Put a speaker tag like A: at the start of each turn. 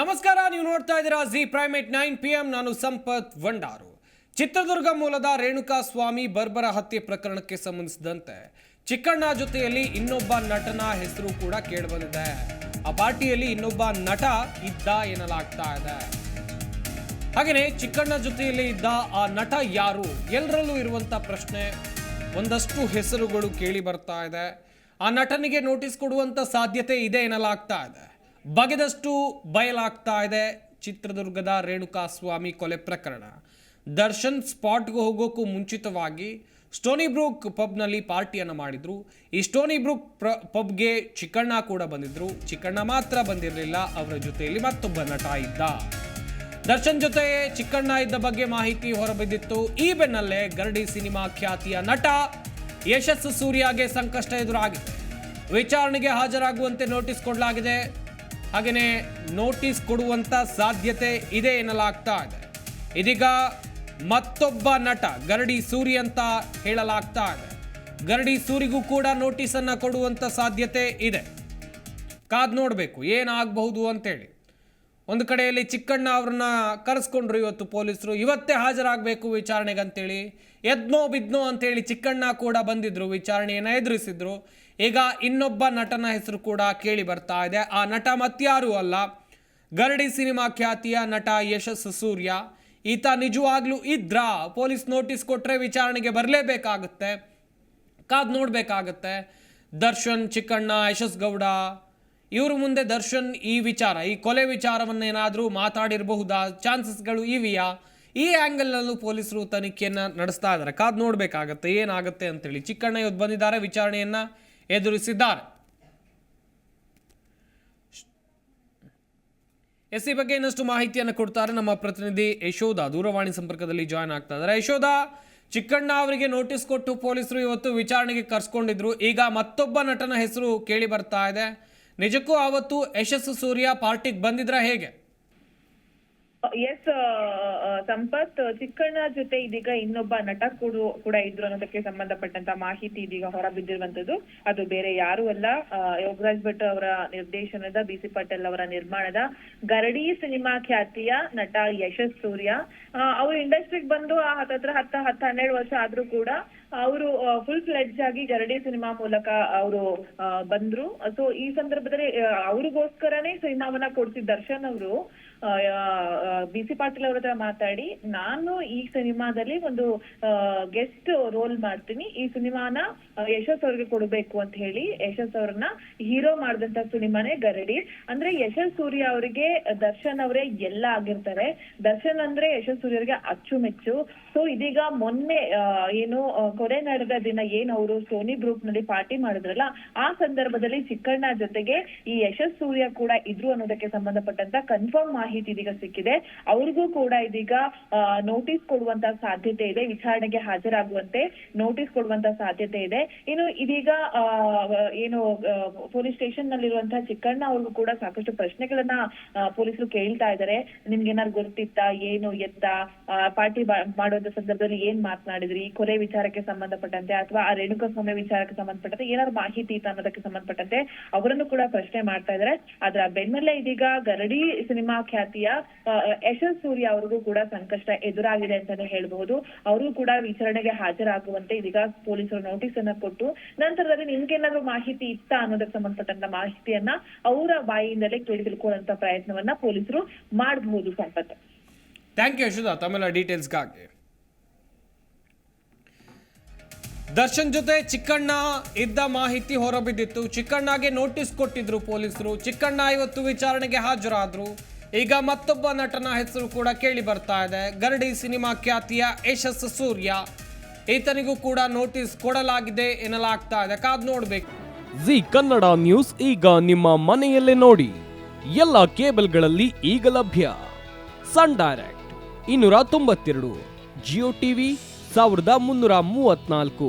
A: ನಮಸ್ಕಾರ, ನೀವು ನೋಡ್ತಾ ಇದ್ದೀರಾ G prime at nine P M ನಾನು ಸಂಪತ್ ವಂಡಾರು ಚಿತ್ರದುರ್ಗ ಮೂಲದ ರೇಣುಕಾ ಸ್ವಾಮಿ ಬರ್ಬರ ಹತ್ಯೆ ಪ್ರಕರಣಕ್ಕೆ ಸಂಬಂಧಿಸಿದಂತೆ ಚಿಕ್ಕಣ್ಣ ಜೊತೆಯಲ್ಲಿ ಇನ್ನೊಬ್ಬ ನಟನ ಹೆಸರು ಕೂಡ ಕೇಳಿಬಂದಿದೆ. ಆ ಪಾರ್ಟಿಯಲ್ಲಿ ಇನ್ನೊಬ್ಬ ನಟ ಇದ್ದ ಎನ್ನಲಾಗ್ತಾ ಇದೆ. ಹಾಗೆಯೇ ಚಿಕ್ಕಣ್ಣ ಜೊತೆಯಲ್ಲಿ ಇದ್ದ ಆ ನಟ ಯಾರು? ಎಲ್ಲರಲ್ಲೂ ಇರುವಂತ ಪ್ರಶ್ನೆ. ಒಂದಷ್ಟು ಹೆಸರುಗಳು ಕೇಳಿ ಬರ್ತಾ ಇದೆ. ಆ ನಟನಿಗೆ ನೋಟಿಸ್ ಕೊಡುವಂತ ಸಾಧ್ಯತೆ ಇದೆ ಎನ್ನಲಾಗ್ತಾ ಇದೆ. ಬಗೆದಷ್ಟು ಬಯಲಾಗ್ತಾ ಇದೆ ಚಿತ್ರದುರ್ಗದ ರೇಣುಕಾ ಸ್ವಾಮಿ ಕೊಲೆ ಪ್ರಕರಣ. ದರ್ಶನ್ ಸ್ಪಾಟ್ಗೆ ಹೋಗೋಕ್ಕೂ ಮುಂಚಿತವಾಗಿ ಸ್ಟೋನಿ ಬ್ರೂಕ್ ಪಬ್ನಲ್ಲಿ ಪಾರ್ಟಿಯನ್ನು ಮಾಡಿದ್ರು. ಈ ಸ್ಟೋನಿ ಬ್ರೂಕ್ ಪ್ರ, ಪಬ್ಗೆ ಚಿಕ್ಕಣ್ಣ ಕೂಡ ಬಂದಿದ್ರು. ಚಿಕ್ಕಣ್ಣ ಮಾತ್ರ ಬಂದಿರಲಿಲ್ಲ, ಅವರ ಜೊತೆಯಲ್ಲಿ ಮತ್ತೊಬ್ಬ ನಟ ಇದ್ದ. ದರ್ಶನ್ ಜೊತೆ ಚಿಕ್ಕಣ್ಣ ಇದ್ದ ಬಗ್ಗೆ ಮಾಹಿತಿ ಹೊರಬಿದ್ದಿತ್ತು. ಈ ಬೆನ್ನಲ್ಲೇ ಗರಡಿ ಸಿನಿಮಾ ಖ್ಯಾತಿಯ ನಟ ಯಶಸ್ಸು ಸೂರ್ಯಗೆ ಸಂಕಷ್ಟ ಎದುರಾಗಿದೆ. ವಿಚಾರಣೆಗೆ ಹಾಜರಾಗುವಂತೆ ನೋಟಿಸ್ ಕೊಡಲಾಗಿದೆ. ಹಾಗೆಯೇ ನೋಟಿಸ್ ಕೊಡುವಂಥ ಸಾಧ್ಯತೆ ಇದೆ ಎನ್ನಲಾಗ್ತಾ ಇದೆ. ಇದೀಗ ಮತ್ತೊಬ್ಬ ನಟ ಗರಡಿ ಸೂರಿ ಅಂತ ಹೇಳಲಾಗ್ತಾ ಇದೆ. ಗರಡಿ ಸೂರಿಗೂ ಕೂಡ ನೋಟಿಸನ್ನು ಕೊಡುವಂಥ ಸಾಧ್ಯತೆ ಇದೆ. ಕಾದ್ ನೋಡಬೇಕು, ಏನಾಗಬಹುದು ಅಂತೇಳಿ. ಒಂದು ಕಡೆಯಲ್ಲಿ ಚಿಕ್ಕಣ್ಣ ಅವ್ರನ್ನ ಕರೆಸ್ಕೊಂಡ್ರು ಇವತ್ತು ಪೊಲೀಸರು. ಇವತ್ತೇ ಹಾಜರಾಗಬೇಕು ವಿಚಾರಣೆಗೆ ಅಂತೇಳಿ ಎದ್ನೋ ಬಿದ್ನೋ ಅಂತೇಳಿ ಚಿಕ್ಕಣ್ಣ ಕೂಡ ಬಂದಿದ್ರು, ವಿಚಾರಣೆಯನ್ನು ಎದುರಿಸಿದ್ರು. ಈಗ ಇನ್ನೊಬ್ಬ ನಟನ ಹೆಸರು ಕೂಡ ಕೇಳಿ ಬರ್ತಾ ಇದೆ. ಆ ನಟ ಮತ್ಯಾರೂ ಅಲ್ಲ, ಗರಡಿ ಸಿನಿಮಾ ಖ್ಯಾತಿಯ ನಟ ಯಶಸ್ ಸೂರ್ಯ. ಈತ ನಿಜವಾಗ್ಲೂ ಇದ್ರ? ಪೊಲೀಸ್ ನೋಟಿಸ್ ಕೊಟ್ಟರೆ ವಿಚಾರಣೆಗೆ ಬರಲೇಬೇಕಾಗುತ್ತೆ. ಕಾದ್ ನೋಡಬೇಕಾಗತ್ತೆ. ದರ್ಶನ್, ಚಿಕ್ಕಣ್ಣ ಯಶಸ್ ಗೌಡ ಇವ್ರ ಮುಂದೆ ದರ್ಶನ್ ಈ ವಿಚಾರ, ಈ ಕೊಲೆ ವಿಚಾರವನ್ನು ಏನಾದರೂ ಮಾತಾಡಿರಬಹುದಾ? ಚಾನ್ಸಸ್ಗಳು ಇವೆಯಾ? ಈ ಆ್ಯಂಗಲ್ನಲ್ಲೂ ಪೊಲೀಸರು ತನಿಖೆಯನ್ನು ನಡೆಸ್ತಾ ಇದ್ದಾರೆ ಕಾದ್ ನೋಡಬೇಕಾಗತ್ತೆ, ಏನಾಗುತ್ತೆ ಅಂತೇಳಿ. ಚಿಕ್ಕಣ್ಣ ಇವತ್ತು ಬಂದಿದ್ದಾರೆ, ವಿಚಾರಣೆಯನ್ನು ಎದುರಿಸಿದ್ದಾರೆ. ಎಸ್ ಸಿ ಬಗ್ಗೆ ಇನ್ನಷ್ಟು ಮಾಹಿತಿಯನ್ನು ಕೊಡ್ತಾರೆ ನಮ್ಮ ಪ್ರತಿನಿಧಿ ಯಶೋಧ. ದೂರವಾಣಿ ಸಂಪರ್ಕದಲ್ಲಿ ಜಾಯ್ನ್ ಆಗ್ತಾ ಇದ್ದಾರೆ ಯಶೋಧ, ಚಿಕ್ಕಣ್ಣ ಅವರಿಗೆ ನೋಟಿಸ್ ಕೊಟ್ಟು ಪೊಲೀಸರು ಇವತ್ತು ವಿಚಾರಣೆಗೆ ಕರ್ಸ್ಕೊಂಡಿದ್ರು. ಈಗ ಮತ್ತೊಬ್ಬ ನಟನ ಹೆಸರು ಕೇಳಿ ಬರ್ತಾ ಇದೆ. ನಿಜಕ್ಕೂ ಆವತ್ತು ಯಶಸ್ಸು ಸೂರ್ಯ ಪಾರ್ಟಿಗೆ ಬಂದಿದ್ರ ಹೇಗೆ?
B: ಎಸ್ ಸಂಪತ್, ಚಿಕ್ಕಣ್ಣ ಜೊತೆ ಇದೀಗ ಇನ್ನೊಬ್ಬ ನಟ ಕೂಡ ಕೂಡ ಇದ್ರು ಅನ್ನೋದಕ್ಕೆ ಸಂಬಂಧಪಟ್ಟಂತ ಮಾಹಿತಿ ಇದೀಗ ಹೊರ ಬಿದ್ದಿರುವಂತದ್ದು ಅದು ಬೇರೆ ಯಾರು ಅಲ್ಲ. ಯೋಗರಾಜ್ ಭಟ್ ಅವರ ನಿರ್ದೇಶನದ, ಬಿ ಸಿ ಪಟೇಲ್ ಅವರ ನಿರ್ಮಾಣದ ಗರಡಿ ಸಿನಿಮಾ ಖ್ಯಾತಿಯ ನಟ ಯಶಸ್ ಸೂರ್ಯ. ಅವರು ಇಂಡಸ್ಟ್ರಿಗೆ ಬಂದು ಹತ್ತತ್ರ ಹತ್ತ ಹತ್ತ, ಹನ್ನೆರಡು ವರ್ಷ ಆದ್ರೂ ಕೂಡ ಅವರು ಫುಲ್ ಫ್ಲೆಡ್ಜ್ ಆಗಿ ಗರಡಿ ಸಿನಿಮಾ ಮೂಲಕ ಅವರು ಬಂದ್ರು. ಸೊ ಈ ಸಂದರ್ಭದಲ್ಲಿ ಅವ್ರಿಗೋಸ್ಕರನೇ ಸಿನಿಮಾವನ್ನ ಕೊಡ್ತಿದ್ದ ದರ್ಶನ್ ಅವರು ಬಿ ಸಿ ಪಾಟೀಲ್ ಅವ್ರ ಹತ್ರ ಮಾತಾಡಿ, ನಾನು ಈ ಸಿನಿಮಾದಲ್ಲಿ ಒಂದು ಗೆಸ್ಟ್ ರೋಲ್ ಮಾಡ್ತೀನಿ. ಈ ಸಿನಿಮಾನ ಯಶಸ್ ಅವ್ರಿಗೆ ಕೊಡ್ಬೇಕು ಅಂತ ಹೇಳಿ, ಯಶಸ್ ಅವ್ರನ್ನ ಹೀರೋ ಮಾಡಿದಂತ ಸಿನಿಮಾನೇ ಗರಡಿ. ಅಂದ್ರೆ ಯಶಸ್ ಸೂರ್ಯ ಅವರಿಗೆ, ದರ್ಶನ್ ಅವರೇ ಎಲ್ಲ ಆಗಿರ್ತಾರೆ. ದರ್ಶನ್ ಅಂದ್ರೆ ಯಶಸ್ ಸೂರ್ಯ ಅವರಿಗೆ ಅಚ್ಚುಮೆಚ್ಚು. ಸೊ ಇದೀಗ ಮೊನ್ನೆ ಏನು ಕೊಲೆ ನಡೆದ ದಿನ ಏನ್ ಅವರು ಸೋನಿ ಗ್ರೂಪ್ನಲ್ಲಿ ಪಾರ್ಟಿ ಮಾಡಿದ್ರಲ್ಲ, ಆ ಸಂದರ್ಭದಲ್ಲಿ ಚಿಕ್ಕಣ್ಣ ಜೊತೆಗೆ ಈ ಯಶಸ್ ಸೂರ್ಯ ಕೂಡ ಇದ್ರು ಅನ್ನೋದಕ್ಕೆ ಸಂಬಂಧಪಟ್ಟಂತ ಕನ್ಫರ್ಮ್ ಮಾಹಿತಿ ಇದೀಗ ಸಿಕ್ಕಿದೆ. ಅವ್ರಿಗೂ ಕೂಡ ಇದೀಗ ನೋಟಿಸ್ ಕೊಡುವಂತ ಸಾಧ್ಯತೆ ಇದೆ. ವಿಚಾರಣೆಗೆ ಹಾಜರಾಗುವಂತೆ ನೋಟಿಸ್ ಕೊಡುವಂತ ಸಾಧ್ಯತೆ ಇದೆ. ಇನ್ನು ಇದೀಗ ಏನು ಪೊಲೀಸ್ ಸ್ಟೇಷನ್ ನಲ್ಲಿರುವಂತಹ ಚಿಕ್ಕಣ್ಣ ಅವ್ರಿಗೂ ಕೂಡ ಸಾಕಷ್ಟು ಪ್ರಶ್ನೆಗಳನ್ನ ಪೊಲೀಸರು ಕೇಳ್ತಾ ಇದ್ದಾರೆ ನಿಮ್ಗೆ ಏನಾದ್ರು ಗೊತ್ತಿತ್ತಾ? ಏನು ಎತ್ತ? ಪಾರ್ಟಿ ಮಾಡುವಂತ ಸಂದರ್ಭದಲ್ಲಿ ಏನ್ ಮಾತನಾಡಿದ್ರಿ? ಕೊಲೆ ವಿಚಾರಕ್ಕೆ ಸಂಬಂಧಪಟ್ಟಂತೆ ಅಥವಾ ಆ ರೇಣುಕಾ ಸ್ವಾಮಿ ವಿಚಾರಕ್ಕೆ ಸಂಬಂಧಪಟ್ಟಂತೆ ಏನಾದ್ರು ಮಾಹಿತಿ ಇತ್ತು ಅನ್ನೋದಕ್ಕೆ ಸಂಬಂಧಪಟ್ಟಂತೆ ಅವರನ್ನು ಕೂಡ ಪ್ರಶ್ನೆ ಮಾಡ್ತಾ ಇದ್ದಾರೆ. ಅದರ ಬೆನ್ನಲ್ಲೇ ಇದೀಗ ಗರಡಿ ಸಿನಿಮಾ ಖ್ಯಾತಿಯ ಯಶಸ್ ಸೂರ್ಯ ಅವರಿಗೂ ಕೂಡ ಸಂಕಷ್ಟ ಎದುರಾಗಿದೆ ಅಂತಾನೆ ಹೇಳಬಹುದು. ಅವರು ಕೂಡ ವಿಚಾರಣೆಗೆ ಹಾಜರಾಗುವಂತೆ ಇದೀಗ ಪೊಲೀಸರು ನೋಟಿಸ್ ಅನ್ನ ಕೊಟ್ಟು, ನಂತರದಲ್ಲಿ ನಿಮ್ಗೇನಾದ್ರು ಮಾಹಿತಿ ಇತ್ತ ಅನ್ನೋದಕ್ಕೆ ಸಂಬಂಧಪಟ್ಟಂತ ಮಾಹಿತಿಯನ್ನ ಅವರ ಬಾಯಿಯಿಂದಲೇ ಕೇಳಿ ತಿಳ್ಕೊಳ್ಳುವಂತ ಪ್ರಯತ್ನವನ್ನ ಪೊಲೀಸರು ಮಾಡಬಹುದು ಸಂಪತ್.
A: ಥ್ಯಾಂಕ್ ಯು ಯಶೋಧ ತಮ್ಮೆಲ್ಲ ಡೀಟೇಲ್ಸ್ಗಾಗಿ ದರ್ಶನ್ ಜೊತೆ ಚಿಕ್ಕಣ್ಣ ಇದ್ದ ಮಾಹಿತಿ ಹೊರಬಿದ್ದಿತ್ತು. ಚಿಕ್ಕಣ್ಣಗೆ ನೋಟಿಸ್ ಕೊಟ್ಟಿದ್ರು ಪೊಲೀಸರು. ಚಿಕ್ಕಣ್ಣ ಇವತ್ತು ವಿಚಾರಣೆಗೆ ಹಾಜರಾದ್ರು. ಈಗ ಮತ್ತೊಬ್ಬ ನಟನ ಹೆಸರು ಕೂಡ ಕೇಳಿ ಬರ್ತಾ ಇದೆ. ಗರಡಿ ಸಿನಿಮಾ ಖ್ಯಾತಿಯ ಯಶಸ್ ಸೂರ್ಯ. ಈತನಿಗೂ ಕೂಡ ನೋಟಿಸ್ ಕೊಡಲಾಗಿದೆ ಎನ್ನಲಾಗ್ತಾ ಇದೆ. ಕಾದ್ ನೋಡ್ಬೇಕು.
C: ಜಿ ಕನ್ನಡ ನ್ಯೂಸ್ ಈಗ ನಿಮ್ಮ ಮನೆಯಲ್ಲೇ ನೋಡಿ. ಎಲ್ಲ ಕೇಬಲ್ಗಳಲ್ಲಿ ಈಗ ಲಭ್ಯ. ಸನ್ ಡೈರೆಕ್ಟ್ ಇನ್ನೂರ ತೊಂಬತ್ತೆರಡು, ಜಿಯೋ ಟಿವಿ ಸಾವಿರದ ಮುನ್ನೂರ ಮೂವತ್ನಾಲ್ಕು